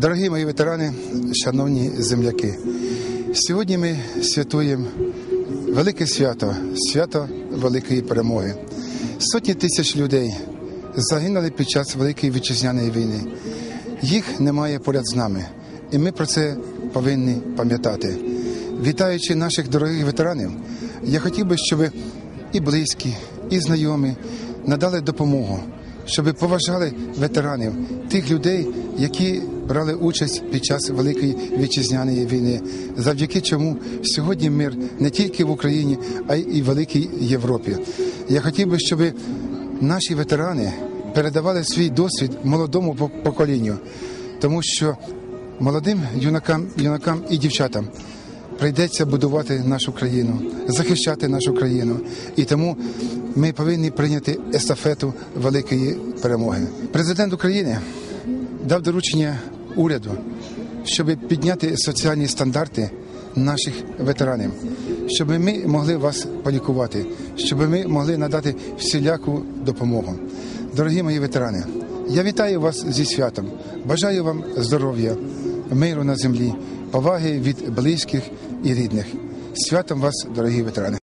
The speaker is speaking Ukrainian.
Дорогі мої ветерани, шановні земляки, сьогодні ми святуємо велике свято, свято великої перемоги. Сотні тисяч людей загинули під час Великої вітчизняної війни. Їх немає поряд з нами, і ми про це повинні пам'ятати. Вітаючи наших дорогих ветеранів, я хотів би, щоб і близькі, і знайомі надали допомогу, щоб поважали ветеранів, тих людей, які брали участь під час Великої вітчизняної війни, завдяки чому сьогодні мир не тільки в Україні, а й в великій Європі. Я хотів би, щоб наші ветерани передавали свій досвід молодому поколінню, тому що молодим юнакам, юнакам і дівчатам прийдеться будувати нашу країну, захищати нашу країну. І тому ми повинні прийняти естафету великої перемоги. Президент України дав доручення уряду, щоб підняти соціальні стандарти наших ветеранів, щоб ми могли вас полікувати, щоб ми могли надати всіляку допомогу. Дорогі мої ветерани, я вітаю вас зі святом. Бажаю вам здоров'я, миру на землі, поваги від близьких і рідних. Святом вас, дорогі ветерани!